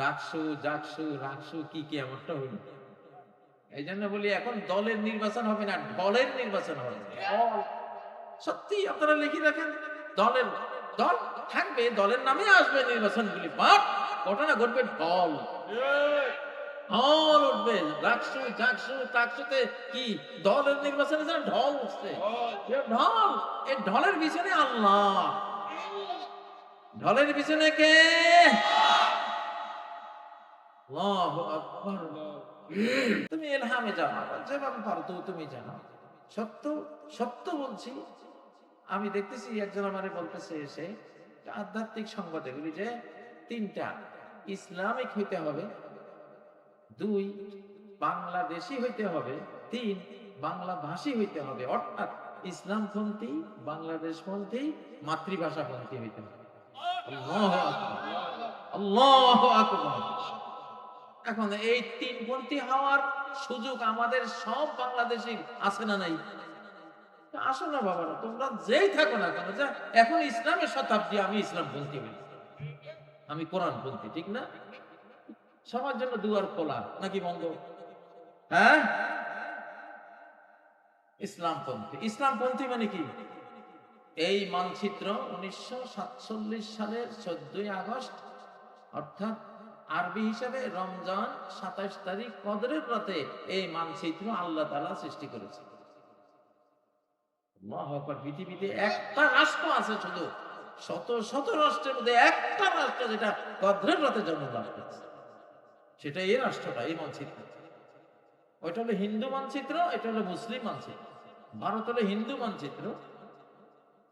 ডাকসু জাকসু রাকসু, কি কি এমনটা হইল। এই জন্য বলি, এখন দলের নির্বাচন হবে না ঢলের নির্বাচন হবে। সত্যি আপনারা লিখে রাখেন, দলের, দল থাকবে, দলের নামে আসবে নির্বাচন নির্বাচনগুলি, বাট ঘটনা ঘটবে ঢল। ঢল উঠবে, রাকসু জাকসু টাকসুতে কি, দলের নির্বাচনে যেন ঢল উঠছে। ঢল, এই ঢলের পিছনে আল্লাহ। ঢলের পিছনে কে? তুমি এলহামে জানো যেভাবে পারো তো তুমি জানো। সত্য সত্য বলছি। আমি দেখতেছি একজন আমারে বলতেছে এসে আধ্যাত্মিক সংবাদ এগুলি যে তিনটা, ইসলামিক হইতে হবে, দুই, বাংলাদেশি হইতে হবে, তিন বাংলা ভাষী হইতে হবে। অর্থাৎ ইসলামপন্থী, বাংলাদেশপন্থী, মাতৃভাষাপন্থী হইতে হবে। আল্লাহু আকবার আল্লাহু আকবার। এখন এই তিনপন্থী হওয়ার সুযোগ আমাদের সব বাংলাদেশির আছে না নাই? আসো না বাবারা, তোমরা যেই থাকো না কেন, যা, এখন ইসলামের শতাব্দী, আমি ইসলাম পন্থী হই আমি কোরআন পন্থী ঠিক না? সবার জন্য দুয়ার খোলা নাকি বন্ধ? হ্যাঁ? ইসলাম পন্থী ইসলাম পন্থী মানে কি? এই মানচিত্র উনিশশো সাতচল্লিশ সালের চোদ্দই আগস্ট, অর্থাৎ আরবি হিসাবে রমজান সাতাশ তারিখ কদরের রাতে এই মানচিত্র আল্লাহ তালা সৃষ্টি করেছে। পৃথিবীতে একটা রাষ্ট্র আছে শুধু। শত শত রাষ্ট্রের মধ্যে একটা রাষ্ট্র যেটা কদরের রাতে জন্মলাভ করেছে। সেটা এই রাষ্ট্রটা, এই মানচিত্র। ওইটা হলো হিন্দু মানচিত্র, এটা হলো মুসলিম মানচিত্র। ভারত হলো হিন্দু মানচিত্র।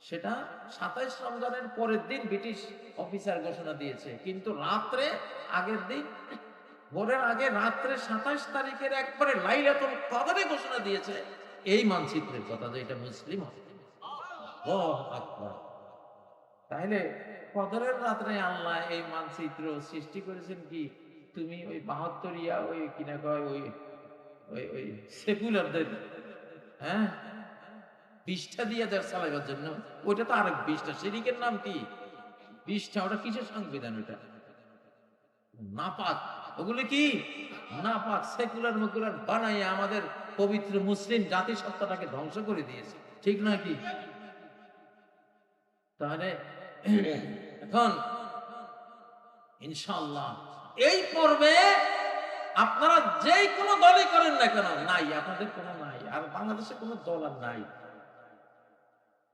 সেটা সাতাইশ রমজানের পরের দিন ব্রিটিশ অফিসার ঘোষণা দিয়েছে। কিন্তু রাত্রে, আগের দিন, ভোরের আগে রাত্রে সাতাইশ তারিখের একবারে লাইলাতুল কদরে ঘোষণা দিয়েছে। এই মানচিত্রের কথা যে এটা মুসলিম তাইলে কদরের রাত্রে আল্লাহ এই মানচিত্র সৃষ্টি করেছেন কি? তুমি ওই বাহাত্তরিয়া, ওই কিনা কয়, ওই ওই ওই সেকুলারদের হ্যাঁ? বিষ্ঠা দিয়ে দেয় চালাইবার জন্য। ওইটা তো আরেক বিষ্ঠা সেদিকের নাম কি? বিষ্ঠা ওটা কিসের সংবিধান ওটা নাপাক। ওগুলো কি? নাপাক। সেকুলার মকুলার বানাইয়া আমাদের পবিত্র মুসলিম জাতিসত্তাটাকে ধ্বংস করে দিয়েছে। ঠিক নয় কি? তাহলে এখন ইনশাআল্লাহ এই পর্বে আপনারা যেই কোনো দলই করেন না কেন, নাই। আপনাদের কোনো নাই। আর বাংলাদেশে কোনো দল আর নাই।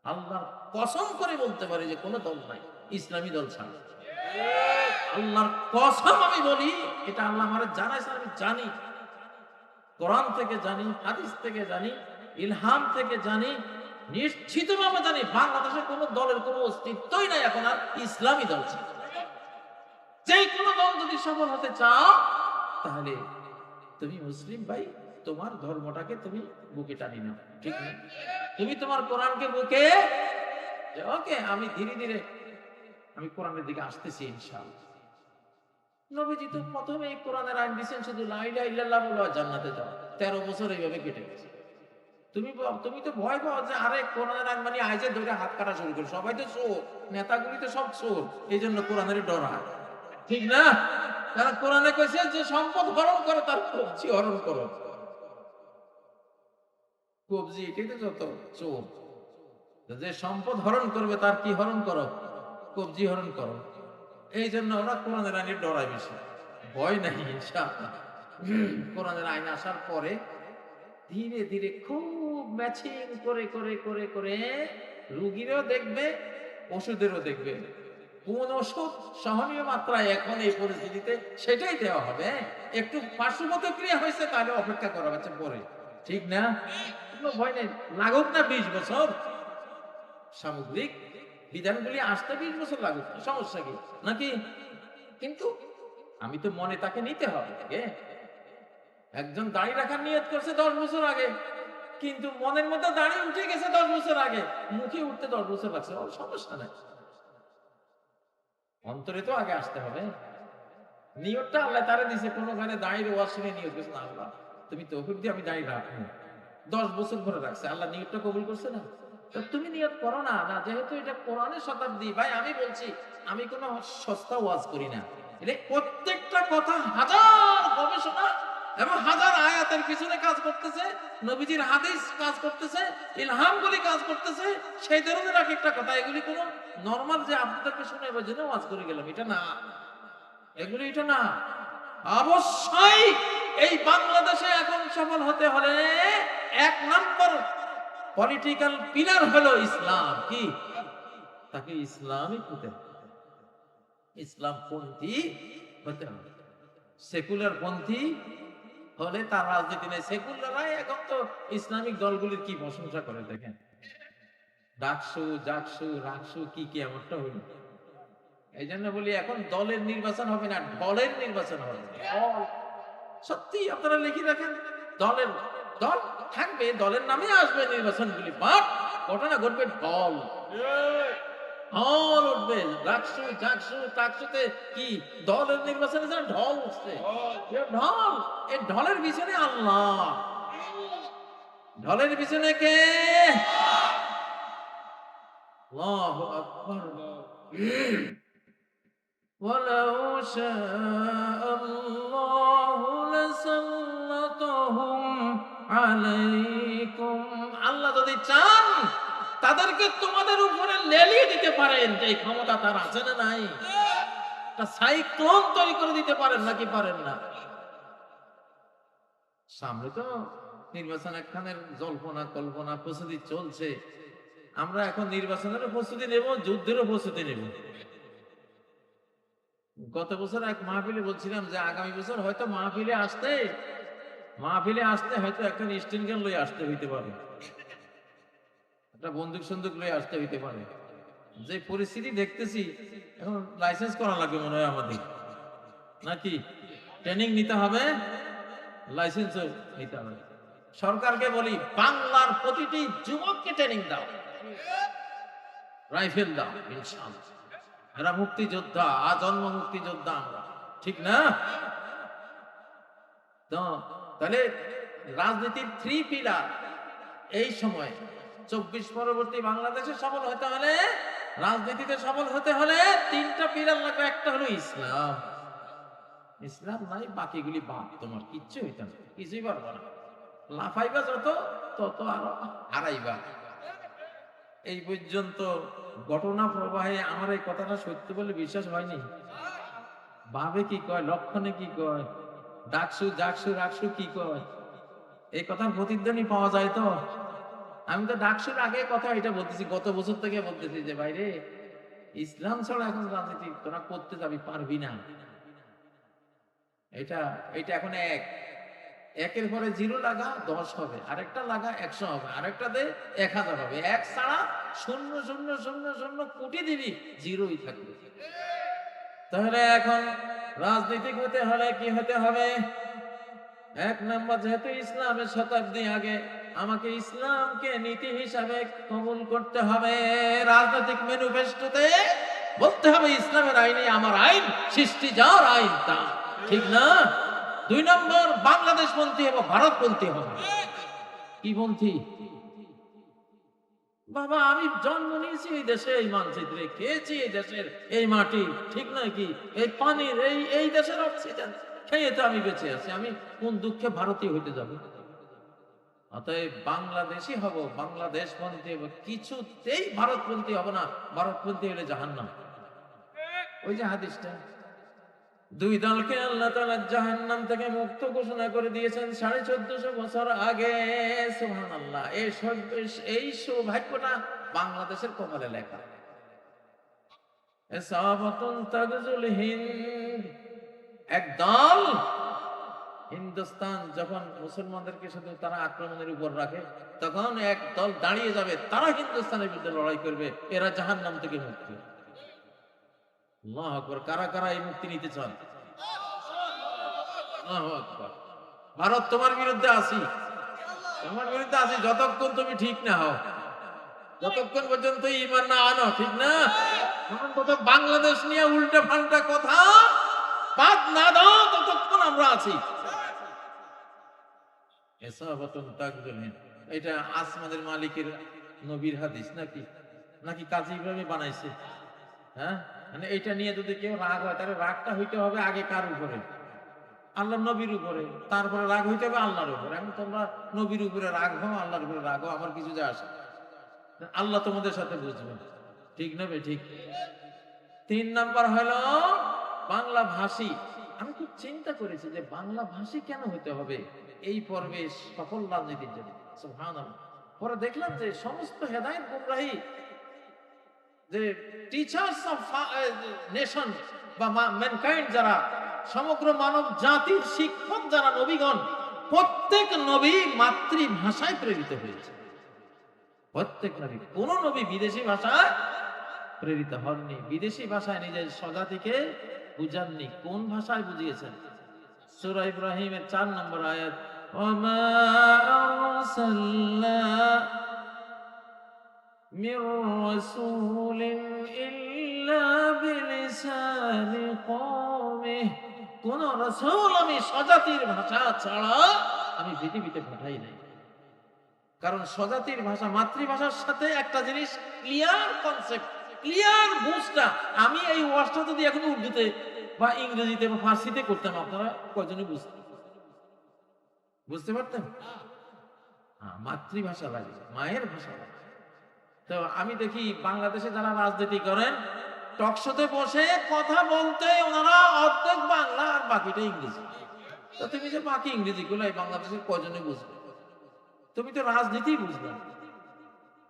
আল্লাহ কসম করে বলতে পারি যে কোনো দল নাই, ইসলামী দল ছাড়া। আল্লাহর কসম আমি বলি, এটা আল্লাহ আমার জানাইছে আমি জানি। কোরআন থেকে জানি, হাদিস থেকে জানি, ইলহাম থেকে জানি, নিশ্চিতভাবে জানি, বাংলাদেশে কোনো দলের কোনো অস্তিত্বই নাই এখন আর ইসলামী দল ছিল যে কোনো দল যদি সফল হতে চাও, তাহলে তুমি মুসলিম ভাই তোমার ধর্মটাকে তুমি বুকে টানি নাও, ঠিক না? তুমি তোমার কোরআনকে বুকে ওকে, আমি ধীরে ধীরে, আমি কোরআনের দিকে আসতেছি ইনশাআল্লাহ। নবীজি তো প্রথমে এই কোরআনের আইন দিয়েছেন, শুধু লাইলা ইল্লাল্লাহ বলে জান্নাতে যাও। তেরো বছর এইভাবে কেটে গেছে। তুমি তুমি তো ভয় পাও যে, আরে কোরআনের আইন মানে আইজে ধরে হাত কাটা শুরু করে, সবাই তো চোর, নেতাগুলি তো সব চোর এই জন্য কোরআনের ডরায় ঠিক না? কারণ কোরআনে কইছে যে, সম্পদ হরণ করো, তার কবজি হরণ করো। কবজি এটাই তো? যত চোর যে সম্পদ হরণ করবে, তার কি হরণ করো? কবজি হরণ করো। এই জন্য ওরা কোরআনের আইনে ডরাই বেশি। ভয় নাই কোরআনের আইন আসার পরে ধীরে ধীরে খুব ম্যাচিং করে করে করে করে রুগীরও দেখবে, ওষুধেরও দেখবে। কোন ওষুধ সহনীয় মাত্রায় এখন এই পরিস্থিতিতে সেটাই দেওয়া হবে হ্যাঁ? একটু পার্শ্ব প্রতিক্রিয়া হয়েছে, তাহলে অপেক্ষা করা হচ্ছে পরে। ঠিক না? কোনো ভয় নেই। লাগুক না বিশ বছর। সামগ্রিক বিধানগুলি আসতে বিশ বছর লাগুক সমস্যা কি? নাকি? কিন্তু আমি তো মনে তাকে নিতে হবে তাকে। একজন দাড়ি রাখার নিয়ত করছে দশ বছর আগে, কিন্তু মনের মধ্যে দাড়ি উঠে গেছে দশ বছর আগে। মুখে উঠতে দশ বছর লাগছে সমস্যা নাই। অন্তরে তো আগে আসতে হবে। নিয়তটা আল্লাহ তারা দিছে, কোনো গানে দাঁড়িয়ে ওয়াজ শুনে নিয়ত করছে না আল্লাহ। তুমি তো দিয়ে আমি দাঁড়িয়ে রাখব। দশ বছর ধরে রাখছে। আল্লাহ নিয়তটা কবুল করছে না? তুমি নিয়ত করো না না, যেহেতু এটা কোরআনের শতাব্দী, ভাই, আমি বলছি, আমি কোনো সস্তা ওয়াজ করি না। প্রত্যেকটা কথা হাজার গবেষণা এবং হাজার আয়াতের পিছনে কাজ করতেছে, নবীজির হাদিস কাজ করতেছে, ইলহামগুলি কাজ করতেছে, সেই ধরনের এক একটা কথা। এগুলি কোনো নর্মাল যে আপনাদেরকে শুনে এবার জন্য ওয়াজ করে গেলাম, এটা না। এগুলি, এটা না। অবশ্যই এই বাংলাদেশে এখন সফল হতে হলে এক নম্বর পলিটিক্যাল পিলার হলো ইসলাম। কি? তাকে ইসলামিক হতে হবে। ইসলাম পন্থী হতে হবে। সেকুলার পন্থী হলে তার রাজনীতি নেই। সেকুলাররাই এখন তো ইসলামিক দলগুলির কি প্রশংসা করে দেখেন? ডাকসু, জাকসু, রাকসু, কি কি, এমনটা হইল এই জন্য বলি এখন দলের নির্বাচন হবে না, দলের নির্বাচন হবে। সত্যি আপনারা লিখে রাখেন, দলের দল। থাকবে দলের নামে আসবে নির্বাচনগুলি বাট ঘটনা ঘটবে দল ঢল উঠবে রাকসু জাকসু টাকসুতে কি দলের নির্বাচনে যেন ঢল উঠছে এ ঢল এই ঢলের পিছনে আল্লাহ ঢলের পিছনে কে আল্লাহু আকবার ولو شاء তাদেরকে তোমাদের উপরে লেলিয়ে দিতে পারেন। যে ক্ষমতা তার আছে না নাই? সাইক্লোন তৈরি করে দিতে পারেন নাকি পারেন না? সামনে তো নির্বাচন একখানের জল্পনা, কল্পনা, প্রস্তুতি চলছে। আমরা এখন নির্বাচনের প্রস্তুতি নেব, যুদ্ধেরও প্রস্তুতি নেব। গত বছর এক মাহফিলে বলছিলাম যে আগামী বছর হয়তো মাহফিলে আসতে মাহফিলে আসতে হয়তো একটা স্টিল লই আসতে হইতে পারে। একটা বন্দুক সন্দুক লই আসতে হইতে পারে। যে পরিস্থিতি দেখতেছি, এখন লাইসেন্স করা লাগবে মনে হয় আমাদের। নাকি? ট্রেনিং নিতে হবে লাইসেন্সও নিতে হবে। সরকারকে বলি, বাংলার প্রতিটি যুবককে ট্রেনিং দাও। রাইফেল দাও, ইনশাআল্লাহ। এরা মুক্তি মুক্তিযোদ্ধা আজন্ম মুক্তিযোদ্ধা আমরা। ঠিক না? তো, তাহলে রাজনীতির থ্রি পিলার এই সময় চব্বিশ পরবর্তী বাংলাদেশে সফল হতে হলে, রাজনীতিতে সফল হতে হলে তিনটা পিলার লাগবে একটা হলো ইসলাম। ইসলাম নাই বাকিগুলি বাদ, তোমার কিচ্ছু হইতে না, কিছুই পারব না। লাফাইবা যত, তত আরও হারাইবা। এই পর্যন্ত ঘটনা প্রবাহে আমার এই কথাটা সত্য বলে বিশ্বাস হয়নি। ভাবে কি কয়, লক্ষণে কি কয়, ডাকসু জাকসু রাকসু কি কয়, এই কথার প্রতিধ্বনি পাওয়া যায় তো? আমি তো ডাকসুর আগে কথা এটা বলতেছি, গত বছর থেকে বলতেছি যে, ভাইরে, ইসলাম ছাড়া এখন রাজনীতি তোরা করতে যাবি, পারবি না। এটা এটা এখন এক। একের পরে জিরো লাগা, দশ হবে। আরেকটা লাগা, একশো হবে। আরেকটা দে এক হাজার হবে। এক ছাড়া শূন্য শূন্য শূন্য শূন্য কোটি দিবি জিরোই থাকবে। তাহলে এখন রাজনীতিক হতে হলে কি হতে হবে? এক নম্বর, যেহেতু ইসলামের শতাব্দী আগে আমাকে ইসলামকে নীতি হিসাবে কবুল করতে হবে। রাজনৈতিক ম্যানিফেস্টোতে বলতে হবে, ইসলামের আইনে আমার আইন, সৃষ্টি যাওয়ার আইন তা ঠিক না? দুই নম্বর, বাংলাদেশ পন্থী এবং ভারত পন্থী হবে। কি পন্থী বাবা, আমি জন্ম নিয়েছি এই দেশে, এই মানচিত্রে, খেয়েছি এই দেশের, এই মাটি, ঠিক নয় কি? এই পানির, এই এই দেশের অক্সিজেন, খেয়ে তো আমি বেঁচে আছি। আমি কোন দুঃখে ভারতীয় হইতে যাব? অতএব বাংলাদেশি হব, বাংলাদেশ পন্থী হব কিছুতেই ভারতপন্থী হব না ভারতপন্থী হলে জাহান্নাম। ওই যে হাদিসটা, দুই দলকে আল্লাহ তালা জাহান্নাম থেকে মুক্ত ঘোষণা করে দিয়েছেন সাড়ে চোদ্দশো বছর আগে সোহান আল্লাহ এই এই সৌভাগ্যটা বাংলাদেশের কপালে লেখা। এসাবাতুন তাগজুল হিন্দ এক দল হিন্দুস্তান যখন মুসলমানদেরকে শুধু তারা আক্রমণের উপর রাখে, তখন এক দল দাঁড়িয়ে যাবে, তারা হিন্দুস্তানের বিরুদ্ধে লড়াই করবে, এরা জাহান নাম থেকে মুক্তি। কারা কারা এই মুক্তি নিতে চান? ভারত, তোমার বিরুদ্ধে আছি। তোমার বিরুদ্ধে আছি, যতক্ষণ তুমি ঠিক না হও। যতক্ষণ পর্যন্ত ইমান না আনো, ঠিক না? বাংলাদেশ নিয়ে উল্টা পাল্টা কথা বাদ না দাও, ততক্ষণ আমরা আছি। এটা আসমানের মালিকের নবীর হাদিস নাকি? নাকি কাজী ইব্রাহিম বানাইছে? হ্যাঁ? মানে এইটা নিয়ে যদি কেউ রাগ হয়, তাহলে রাগটা হইতে হবে আগে কার উপরে? আল্লাহ নবীর উপরে। তারপরে রাগ হইতে হবে আল্লাহর উপরে। এখন তোমরা নবীর উপরে রাগ হও, আল্লাহর উপরে রাগ হও, আমার কিছু যায় আসে। আল্লাহ তোমাদের সাথে বুঝবে। ঠিক নেবে ঠিক। তিন নাম্বার হলো বাংলা ভাষী। আমি খুব চিন্তা করেছি যে বাংলা ভাষী কেন হতে হবে? এই পর্বে সফল রাজনীতির জন্য পরে দেখলাম যে সমস্ত হেদায়ত গুমরাহি যে টিচার্স অফ নেশন বা ম্যানকাইন্ড যারা, সমগ্র মানব জাতির শিক্ষক যারা নবীগণ, প্রত্যেক নবী মাতৃভাষায় প্রেরিত হয়েছে। প্রত্যেক নবী, কোন নবী বিদেশি ভাষায় প্রেরিত হননি। বিদেশি ভাষায় নিজের স্বজাতিকে বুঝাননি। কোন ভাষায় বুঝিয়েছেন? সূরা ইব্রাহিমের চার নম্বর আয়াত وما أرسلنا من رسول إلا بلسان قومه কোন রসুল আমি স্বজাতির ভাষা ছাড়া আমি পৃথিবীতে পাঠাই নাই কারণ স্বজাতির ভাষা মাতৃভাষার সাথে একটা জিনিস ক্লিয়ার কনসেপ্ট ক্লিয়ার বুঝটা আমি এই ওয়ার্ডটা যদি এখন উর্দুতে বা ইংরেজিতে বা ফার্সিতে করতাম আপনারা কজনে বুঝতেন বুঝতে পারতেন হ্যাঁ, মাতৃভাষা লাগে মায়ের ভাষা লাগে তো আমি দেখি বাংলাদেশে যারা রাজনীতি করেন টকশোতে বসে কথা বলতে ওনারা অর্ধেক বাংলা আর বাকিটা ইংরেজি। তো তুমি যে বাকি ইংরেজি গুলো এই বাংলাদেশের কজনে বুঝবে? তুমি তো রাজনীতি বুঝবে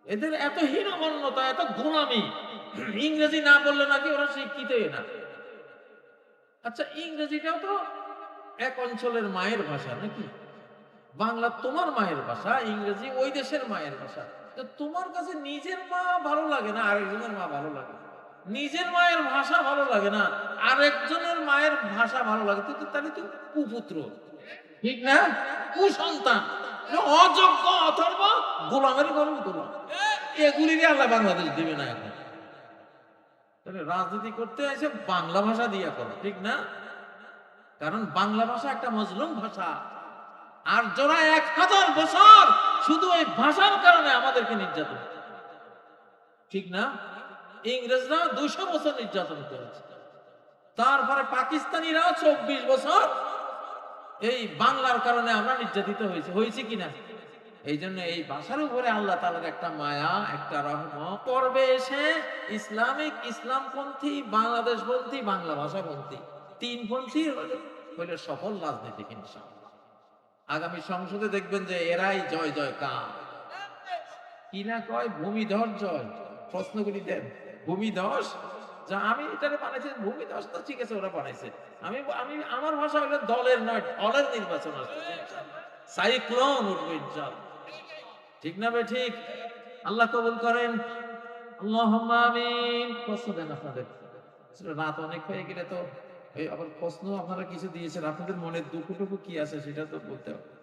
এদের এত হীনমন্যতা এত গোলামি ইংরেজি না বললে নাকি ওরা শিক্ষিতই না। আচ্ছা ইংরেজিটাও তো এক অঞ্চলের মায়ের ভাষা নাকি? বাংলা তোমার মায়ের ভাষা, ইংরেজি ওই দেশের মায়ের ভাষা। তো তোমার কাছে নিজের মা ভালো লাগে না, আরেকজনের মা ভালো লাগে নিজের মায়ের ভাষা ভালো লাগে না, আরেকজনের মায়ের ভাষা ভালো লাগে? তো তাহলে তুমি কুপুত্র। ঠিক না? কুসন্তান। অযোগ্য অথর্ব গোলামের গরম গোলাম এগুলিরই আল্লাহ বাংলাদেশ দিবে না এখন। তাহলে রাজনীতি করতে এসে বাংলা ভাষা দিয়া করো, ঠিক না? কারণ বাংলা ভাষা একটা মজলুম ভাষা। আর যারা এক হাজার বছর শুধু এই ভাষার কারণে আমাদেরকে নির্যাতন ঠিক না? ইংরেজরা দুশো বছর নির্যাতন করেছে। তারপরে পাকিস্তানিরাও চব্বিশ বছর এই বাংলার কারণে আমরা নির্যাতিত হয়েছে। হয়েছে কিনা এই জন্য এই ভাষার উপরে আল্লাহ তালার একটা মায়া, একটা রহম পর্বে এসে ইসলামিক, ইসলামপন্থী, বাংলাদেশপন্থী, বাংলা ভাষাপন্থী তিন পন্থী হইলে সফল রাজনীতি ইনশাআল্লাহ। আগামী সংসদে দেখবেন যে এরাই জয় জয় কাম কি না কয়? ভূমিধর জয়। প্রশ্নগুলি দেন। ভূমিধস? যা আমি এটারে বানাইছি, ভূমিধস তো ঠিক আছে, ওরা বানাইছে। আমি আমি, আমার ভাষা হলো দলের নয়, দলের নির্বাচন আসছে। সাইক্লোন উঠবে ঠিক না বে ঠিক। আল্লাহ কবুল করেন। আল্লাহুম্মা আমিন। প্রশ্ন দেন আপনাদের। রাত অনেক হয়ে গেলে তো আবার প্রশ্ন আপনারা কিছু দিয়েছেন আপনাদের মনের দুঃখটুকু কি আছে সেটা তো বলতে হবে।